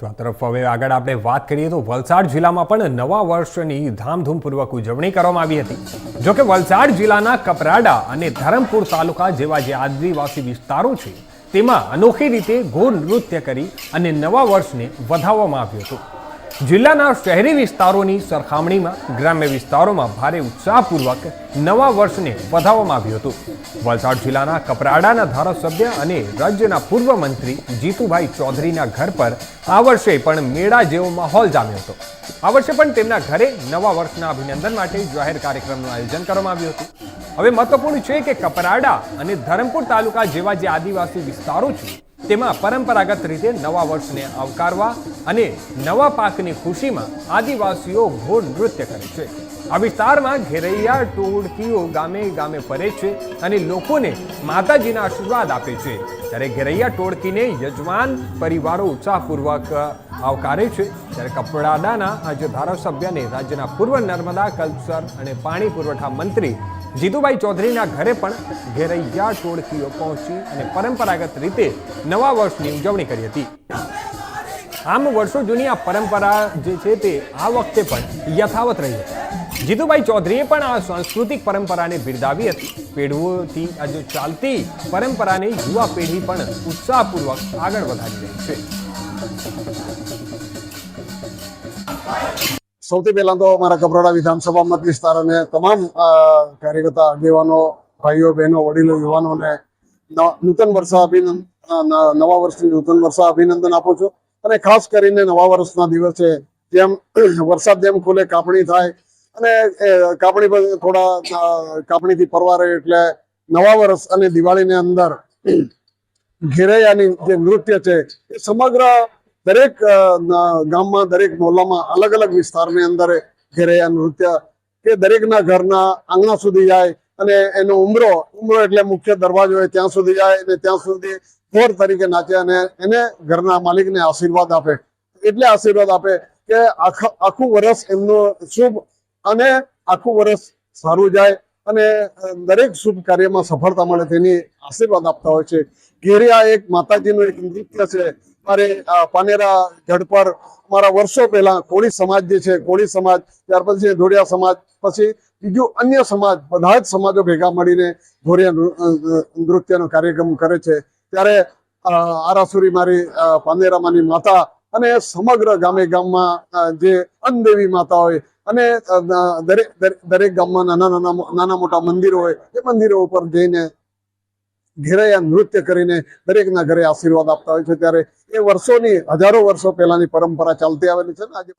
તો આ તરફ હવે આગળ આપણે વાત કરીએ તો વલસાડ જિલ્લામાં પણ નવા વર્ષની ધામધૂમપૂર્વક ઉજવણી કરવામાં આવી હતી. જોકે વલસાડ જિલ્લાના કપરાડા અને ધરમપુર તાલુકા જેવા જે આદિવાસી વિસ્તારો છે, તેમાં અનોખી રીતે ઘોર નૃત્ય કરી અને નવા વર્ષને વધાવવામાં આવ્યું હતું. જિલ્લાના શહેરી વિસ્તારોની સરખામણીમાં ગ્રામ્ય વિસ્તારોમાં ભારે ઉત્સાહપૂર્વક નવા વર્ષને વધાવવામાં આવ્યું હતું. વલસાડ જિલ્લાના કપરાડાના ધારાસભ્ય અને રાજ્યના પૂર્વ મંત્રી જીતુભાઈ ચૌધરીના ઘર પર આ વર્ષે પણ મેળા જેવો માહોલ જામ્યો હતો. આ વર્ષે પણ તેમના ઘરે નવા વર્ષના અભિનંદન માટે જાહેર કાર્યક્રમનું આયોજન કરવામાં આવ્યું હતું. હવે મહત્વપૂર્ણ છે કે કપરાડા અને ધરમપુર તાલુકા જેવા જે આદિવાસી વિસ્તારો છે તેમાં પરંપરાગત રીતે નવા વર્ષને આવકારવા અને નવા પાકની ખુશીમાં આદિવાસીઓ ઘોર નૃત્ય કરે છે. આ વિસ્તારમાં ઘેરૈયા, ટોળકીઓ ગામે ગામે ફરે છે અને લોકોને માતાજીના આશીર્વાદ આપે છે. ત્યારે ઘેરૈયા, ટોળકીને યજમાન પરિવારો ઉત્સાહપૂર્વક આવકારે છે. ત્યારે કપડાડાના આજે ધારાસભ્યને રાજ્યના પૂર્વ નર્મદા કલ્ચર અને પાણી પુરવઠા મંત્રી જીતુભાઈ ચૌધરીના ઘરે પણ ઘેરૈયા ટોળકીઓ પહોંચી અને પરંપરાગત રીતે નવા વર્ષની ઉજવણી કરી હતી. આમ વર્ષો જૂની આ પરંપરા જે છે તે આ વખતે પણ યથાવત રહી હતી. જીતુભાઈ ચૌધરીએ પણ આ સાંસ્કૃતિક પરંપરાને બિરદાવી હતી. પેઢીઓથી આ જો ચાલતી પરંપરાને યુવા પેઢી પણ ઉત્સાહપૂર્વક આગળ વધારી રહી છે. સૌથી પહેલા તો અમારા કપરાડા વિધાનસભા મત વિસ્તાર અને તમામ કાર્યકર્તા, આગેવાનો, ભાઈઓ, બહેનો, વડીલો, યુવાનોને નૂતન વર્ષ અભિનંદન નવા વર્ષની નૂતન વર્ષ અભિનંદન આપું છું. અને ખાસ કરીને નવા વર્ષના દિવસે જેમ વરસાદ જેમ ખુલે કાપણી થાય અને કાપણી પર થોડા કાપણીથી કાપણીથી પરવારે એટલે નવા વર્ષ અને દિવાળીની અંદર ઘેરૈયાની જે નૃત્ય છે એ સમગ્ર દરેક ગામમાં, દરેક મોહલ્લામાં અલગ અલગ વિસ્તારની અંદર ઘેરૈયા નૃત્ય કે દરેકના ઘરના આંગણા સુધી જાય અને એનો ઉમરો ઉમરો એટલે મુખ્ય દરવાજો હોય ત્યાં સુધી જાય અને ત્યાં સુધી ફોર તરીકે નાચે અને એને ઘરના માલિકને આશીર્વાદ આપે. એટલે આશીર્વાદ આપે કે આખા, આખું વર્ષ એમનું શુભ અને આખું વર્ષ સારું જાય. અને દરેક શુભ કાર્યમાં સફળતા મળે તેની આશીર્વાદ આપતા હોય છે. ઘેરિયા એક માતાજીનું એક નૃત્ય છે. મારે પાનેરા ગઢ પર મારા વર્ષો પહેલા કોળી સમાજ જે છે, કોળી સમાજ, ત્યાર પછી ધોળિયા સમાજ, પછી બીજું અન્ય સમાજ, બધા જ સમાજો ભેગા મળીને ધોળિયા નૃત્યનો કાર્યક્રમ કરે છે. ત્યારે આરાસુરી મારી પાનેરામાંની માતા અને સમગ્ર ગામે ગામમાં જે અનદેવી માતા હોય અને દરેક, દરેક- ગામમાં નાના નાના નાના મોટા મંદિરો હોય, એ મંદિરો ઉપર જઈને ઘેરાયા નૃત્ય કરીને દરેકના ઘરે આશીર્વાદ આપતા હોય છે. ત્યારે એ વર્ષોની, હજારો વર્ષો પહેલાની પરંપરા ચાલતી આવેલી છે ને આજે.